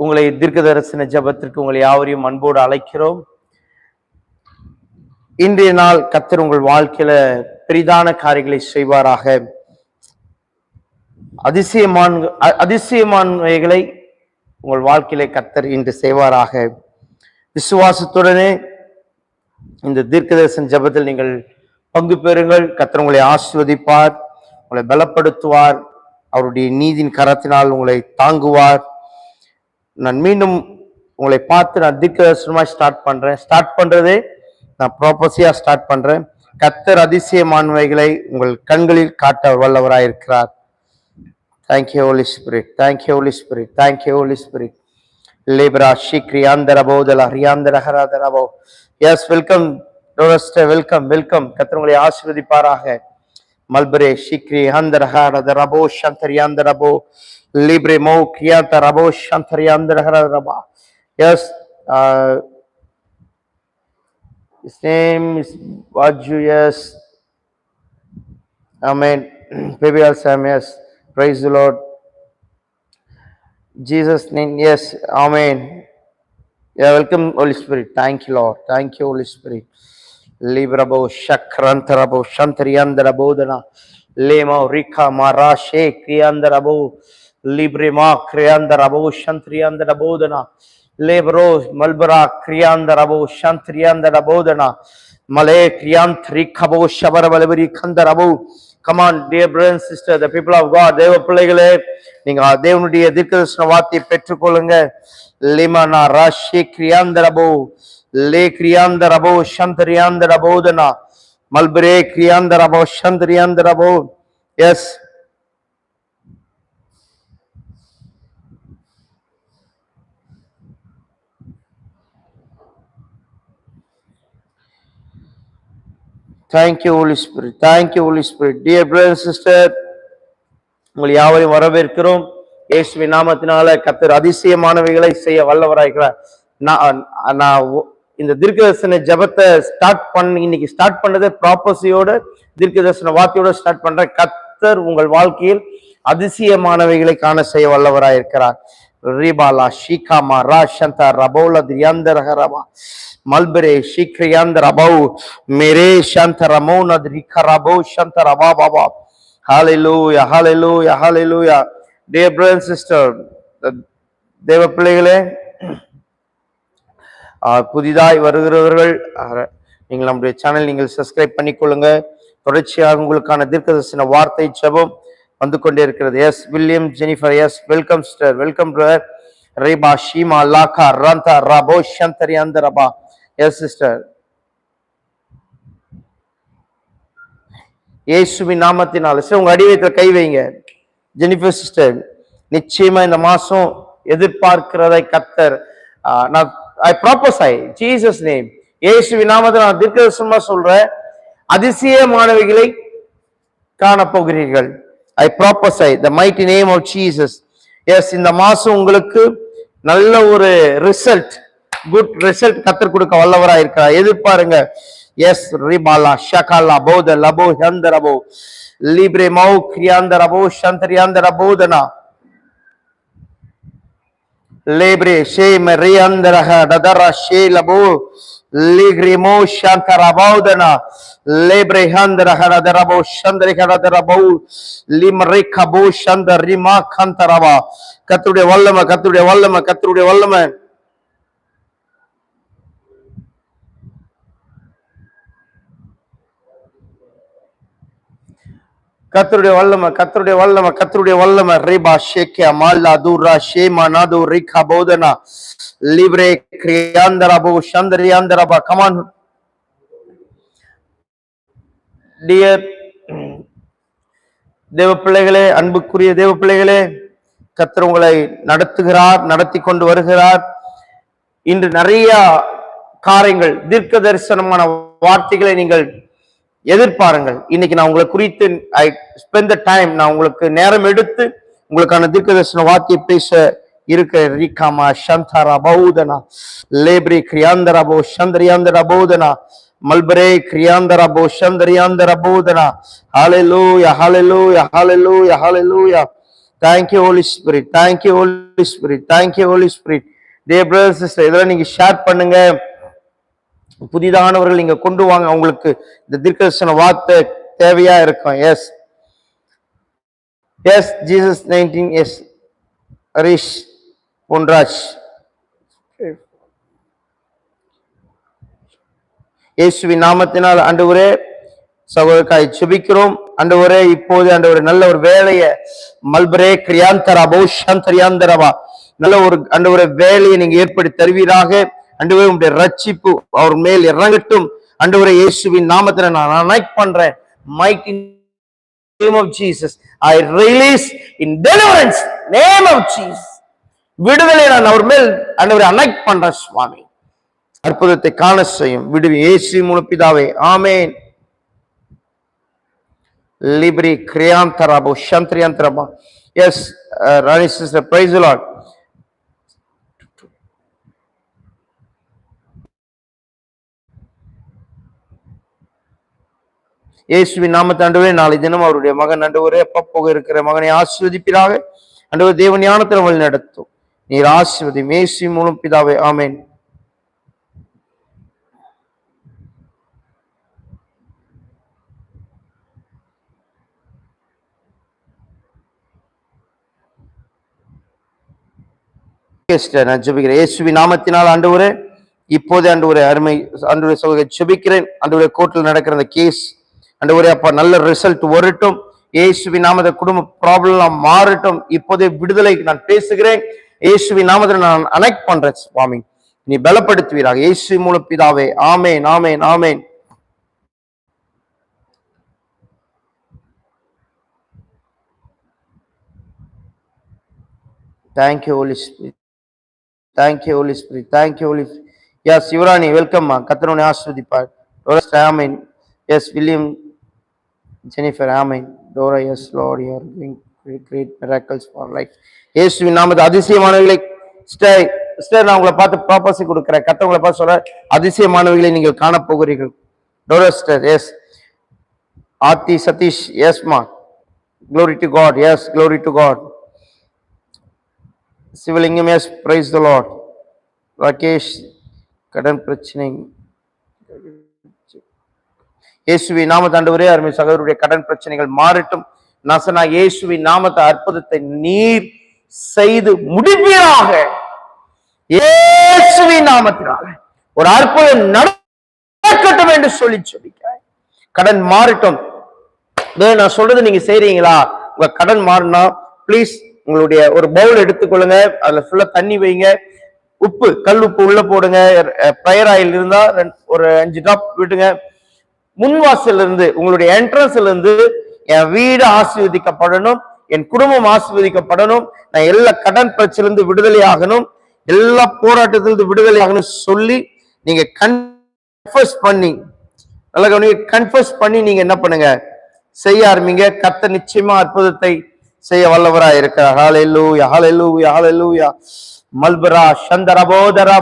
உங்களை தீர்க்க தரிசன ஜெபத்திற்கு உங்களை யாவரையும் அன்போடு அழைக்கிறோம். இன்றைய நாள் கத்தர் உங்கள் வாழ்க்கையில பெரிதான காரியங்களை செய்வாராக. அதிசயமான அ- அதிசயமானவைகளை உங்கள் வாழ்க்கையிலே கத்தர் இன்று செய்வாராக. விசுவாசத்துடனே இந்த தீர்க்கதரிசன் ஜெபத்தில் நீங்கள் பங்கு பெறுங்கள். கத்தர் உங்களை ஆசிர்வதிப்பார் உங்களை பலப்படுத்துவார். அவருடைய நீதியின் கரத்தினால் உங்களை தாங்குவார். நான் மீண்டும் உங்களை பார்த்து நான் தீர்க்கதரிசனமா ஸ்டார்ட் பண்ணுறேன் ஸ்டார்ட் பண்ணுறதே நான் ப்ராப்பர்சியா ஸ்டார்ட் பண்ணுறேன் கத்தர் அதிசயமானவைகளை உங்கள் கண்களில் காட்ட வல்லவராக இருக்கிறார். Thank you holy spirit thank you holy spirit thank you holy spirit லேபரா ஷிக்ரி ஆந்தரபோதல ஹரியாந்தர ஹராதரபோ எஸ் வெல்கம் வெல்கம் வெல்கம் கத்தர் உங்களை ஆசிர்வதிப்பாராக. மல்பரே ஷிக்ரி ஆந்தர ஹரதரபோ சந்தரியாந்தரபோ Libremo Kiata Rabo Shantariyandra Raba. Yes. Uh, his name is Baju, yes. Amen. PBL Sam, yes. Praise the Lord. Jesus' name, yes. Amen. Yeah, welcome, Holy Spirit. Thank you, Lord. Thank you, Holy Spirit. Librabo Shakrantarabo Shantariyandra Bodhana. Lemo Rika Marashe Kriyandarabo. லிப்ரிமா கிரியாந்தர் அபோ சந்திரியாந்தர் அபோதனா லேபரோ மல்பரா கிரியாந்தர் அபோ சந்திரியாந்தர் அபோதனா மலே கிரியாந்திரி கபோ ஷபர வலபரி கந்தர் above come on dear brother sister the people of God தேவ பிள்ளைகளே நீங்க தேவனுடைய தீர்க்கதர்சன வார்த்தையை பெற்றுக்கொள்ளுங்க லிமனா ராஷி கிரியாந்தர் அபோ லே கிரியாந்தர் அபோ சந்திரியாந்தர் அபோதனா மல்பரே கிரியாந்தர் அபோ சந்திரியாந்தர் above yes thank you holy spirit thank you holy spirit dear brother sister உங்களை யாவரையும் வரவேற்கிறோம். இயேசுவி நாமத்தினால கத்தர் அதிசயமானவைகளை செய்ய வல்லவராயிருக்கிறார் நான் நான் இந்த தீர்க்கதர்சன ஜெபத்தை ஸ்டார்ட் பண்ண இன்னைக்கு ஸ்டார்ட் பண்ணது ப்ராப்பர்சியோட தீர்க்கதர்சன வார்த்தையோட ஸ்டார்ட் பண்ற கத்தர் உங்கள் வாழ்க்கையில் அதிசயமானவைகளை காண செய்ய வல்லவராயிருக்கிறார் ரிபாலா ஷீகாமா ரா சந்தா ரபோல திரியாந்தரகரபா மல்பரே ஷீக்ரியாந்தர ரபௌ மேரே சந்த ரமோன ரபௌ சந்த ரபா பாபா ஹalleluya hallelujah hallelujah dear brother and sister தேவ பிள்ளைகளே ஆஹ் புதிதாய் வருகிறவர்கள் நீங்கள் நம்முடைய சேனல் நீங்கள் சப்ஸ்கிரைப் பண்ணிக்கொள்ளுங்க. தொடர்ச்சியாக உங்களுக்கான தீர்க்கதர்சன வார்த்தை செபம் வந்து கொண்டே இருக்கிறது. Yes William Jennifer yes welcome sister welcome brother ரேபா ஷீமா லாக்கா ரந்தா ரபோ சந்தரி அந்த ரபா எஸ் சிஸ்டர் இயேசுவின் நாமத்தினால. சரி உங்க அடிவயத்தில் கை வைங்க. ஜெனிஃபர் சிஸ்டர் நிச்சயமா இந்த மாசம் எதிர்பார்க்கிறதை கத்தர் நான் ஐ ப்ராப்பஸ் ஐ ஜீசஸ் நேம் இயேசுவின் நாமத்தில் நான் தீர்க்கதர்சனமா சொல்றேன். அதிசயமானவைகளை காணப்போகிறீர்கள். I prophesy the mighty name of Jesus yes இந்த மாசம் உங்களுக்கு நல்ல ஒரு ரிசல்ட் குட் ரிசல்ட் கத்தர் கொடுக்க வல்லவரா இருக்கிறார். எதிர்பாருங்க. எஸ் ரிபாலா ஷகாலா போத லபோ ஹந்தரபோ லிப்ரே மௌ கிரியாந்தரபோ சந்தரியாந்தரபோதனா lebre she meriandaraha dadara she labo ligrimo shankarabodana lebre handaraha dadarabo shandrika dadarabo limrikabo shandarima kantaraba கத்துடைய வல்லமை கத்துடைய வல்லமை கத்துடைய வல்லமை கத்தருடைய வல்லமை கத்தருடைய வல்லமை கத்தருடைய வல்லமை. ரீபா ஷேக்கியா மால்லா தூரா ஷேமா நாது ரீகா போதனா. லிப்ரே கிரியாந்தரபோ சந்தரியாந்தரபா கமான் டியர் தேவ பிள்ளைகளே அன்புக்குரிய தேவ பிள்ளைகளே கத்தர் உங்களை நடத்துகிறார் நடத்தி கொண்டு வருகிறார். இன்று நிறைய காரியங்கள் தீர்க்க தரிசனமான வார்த்தைகளை நீங்கள் எதிர்பாருங்கள். இன்னைக்கு நான் உங்களை குறித்து ஐ ஸ்பெண்ட் த டைம் நான் உங்களுக்கு நேரம் எடுத்து உங்களுக்கான தீர்க்கதரிசன வார்த்தையை பேச இருக்க ரிகாமா சந்தாரா பௌதனா லேப்ரி சந்திரியாந்தரா பௌதனா மல்பரே கிரியாந்தரபோ சந்திரியாந்தரபோதனா ஹalleluya hallelujah hallelujah hallelujah thank you holy spirit thank you holy spirit thank you holy spirit day brother sister இதெல்லாம் நீங்க ஷேர் பண்ணுங்க. புதிதானவர்கள் நீங்கள் கொண்டு வாங்க. அவங்களுக்கு இந்த தீர்க்கதரிசன வார்த்தை தேவையா இருக்கும்? Yes yes Jesus nineteen yes Harish Ponraj இயேசுவின் நாமத்தினால் ஆண்டவரே சகோதரக்காய் சுபிக்கிறோம் ஆண்டவரே இப்போது ஆண்டவரே நல்ல ஒரு வேலையை மல்பரே கிரியாந்தரா பௌஷாந்தரியாந்தரவா. நல்ல ஒரு ஆண்டவரே வேலையை நீங்க ஏற்படுத்தி தருவீராக. ஆண்டவரே உங்களுடைய ரட்சிப்பு அவர் மேல் இறங்கட்டும். ஆண்டவரே இயேசுவின் நாமத்தில் நான் அனைக் பண்றேன். Mighty name of Jesus. I release in deliverance name of Jesus. விடுதலை நான் அவர் மேல் அண்டவரை அனைக் பண்றேன் சுவாமி. அற்புதத்தை காண செய்யும் விடுவி ஏசி முழுப்பிதாவே ஆமேன். லிபரி கிரியாந்தராபோ சந்திரியாந்தராபா yes Rani sister praise Lord இயேசுவின் நாமத்தாண்டவரே நாளை தினம் அவருடைய மகன் ஆண்டவரே அப்பா போக இருக்கிற மகனை ஆசீர்வதிப்பீராக. ஆண்டவர் தேவ ஞானத்தில் வழி நடத்தும். நீர் ஆசிர்வதி மேசி மூலம் பிதாவே ஆமேன். சிஸ்டர், நான் ஜெபிக்கிறேன். இயேசுவின் நாமத்தினால் ஒரு இப்போதே ஆண்டவரே அருமை அன்று சகோதரி ஜெபிக்கிறேன். ஆண்டவரே கோர்ட்டில் நடக்கிற அந்த கேஸ் அண்டவரே அப்பா நல்ல ரிசல்ட் வரட்டும். இயேசுவி நாமத குடும்ப ப்ராப்ளம் மாறட்டும். இப்போதே விடுதலை நான் பேசுகிறேன். இயேசுவி நாமத்தில் நான் அனெக்ட் பண்றேன் சுவாமி. நீ பலப்படுத்துவீராக. இயேசு மூலம் பிதாவே. ஆமேன் ஆமேன் ஆமேன். Thank you holy spirit thank you holy spirit thank you holy yeah Sivarani welcome கத்தரவனை ஆஸ்வதிப்பார். டோரஸ் எஸ் வில்லியம் ஜெனிஃபர் ஆமை Dora yes Lord you are doing great miracles for life இயேசுவின் நாமத்து அதிசயமானவர்களை ஸ்டே ஸ்டே நான் உங்களை பார்த்து ப்ராப்பர்சி கொடுக்குறேன். கத்தவங்களை பார்த்து சொல்ற அதிசயமானவர்களை நீங்கள் காணப்போகிறீர்கள் டோரா ஸ்டர் yes Aarthi Sathish எஸ்மா glory to God yes glory to God Sivalingam yes praise the Lord Rakesh கடன் பிரச்சனை. இயேசுவி நாமத்தாண்டவரே அருமை சகோதரருடைய கடன் பிரச்சனைகள் மாறட்டும். நசனா இயேசுவி நாமத்தை அற்புதத்தை நீர் செய்து முடிப்பீராக. இயேசுவி நாமத்தினால ஒரு அற்புதம் நடக்கட்டும் என்று சொல்லி சொல்லிக்கிறேன். கடன் மாறட்டும். நான் சொல்றது நீங்க செய்றீங்களா? உங்க கடன் மாறினா ப்ளீஸ் உங்களுடைய ஒரு பவுல் எடுத்துக்கொள்ளுங்க. அதுல ஃபுல்லா தண்ணி வைங்க. உப்பு கல் உப்பு உள்ள போடுங்க. ப்ரையர் ஆயில் இருந்தா ஒரு அஞ்சு ட்ராப் விட்டுங்க. முன்வாசல்ல இருந்து உங்களுடைய என்ட்ரன்ஸ்ல இருந்து என் வீடு ஆசீர்வதிக்கப்படணும் என் குடும்பம் ஆசீர்வதிக்கப்படணும் நான் எல்லா கடன் பிரச்சனையில விடுதலை ஆகணும் எல்லா போராட்டத்திலிருந்து விடுதலை ஆகணும் சொல்லி நீங்க கன்ஃபர்ஸ் பண்ணி நல்லா கவனிங்க பண்ணி நீங்க என்ன பண்ணுங்க? செய்ய ஆரம்பிங்க. கத்த நிச்சயமா அற்புதத்தை செய்ய வல்லவரா இருக்கிறார் ஹாலெல்லூயா ஹாலெல்லூயா ஹாலெல்லூயா மல்பரா சந்தரபோதரா.